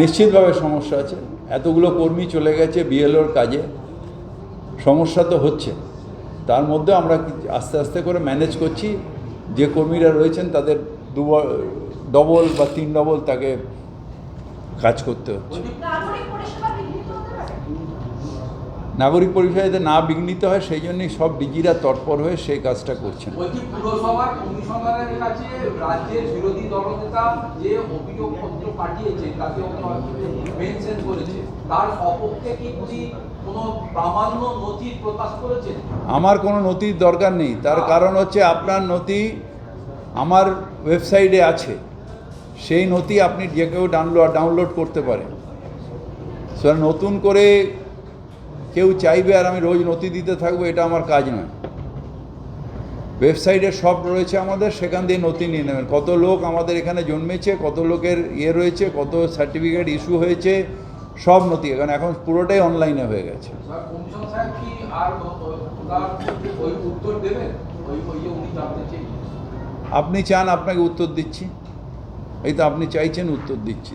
নিশ্চিতভাবে সমস্যা আছে। এতগুলো কর্মী চলে গেছে বিএলওর কাজে। সমস্যা তো হচ্ছে। তার মধ্যে আমরা আস্তে আস্তে করে ম্যানেজ করছি। যে কর্মীরা রয়েছেন তাদের দু ডবল বা তিন ডবল তাকে কাজ করতে হচ্ছে। নাগরিক পরিষেবা পরিষেবাতে না বিঘ্নিত হয় সেই জন্যই সব ডিজিরা তৎপর হয়ে সেই কাজটা করছেন। পুরসভার কমিশনারের কাছে রাজ্যের বিরোধী দলনেতা যে অভিযোগপত্র পাঠিয়েছে তাকে মেনশন করেছে তার সপক্ষে কি উনি কোনো প্রামাণ্য নথি প্রকাশ করেছেন? আমার কোনো নথির দরকার নেই। তার কারণ হচ্ছে আপনার নথি আমার ওয়েবসাইটে আছে। সেই নথি আপনি যে কেউ ডাউনলোড ডাউনলোড করতে পারেন। নতুন করে কেউ চাইবে আর আমি রোজ নথি দিতে থাকব এটা আমার কাজ নয়। ওয়েবসাইটে সব রয়েছে আমাদের সেখান দিয়ে নথি নিয়ে নেবেন। কত লোক আমাদের এখানে জন্মেছে কত লোকের ইয়ে রয়েছে কত সার্টিফিকেট ইস্যু হয়েছে সব নথি। এখানে এখন পুরোটাই অনলাইনে হয়ে গেছে। আপনি চান আপনাকে উত্তর দিচ্ছি। এই তো আপনি চাইছেন উত্তর দিচ্ছি।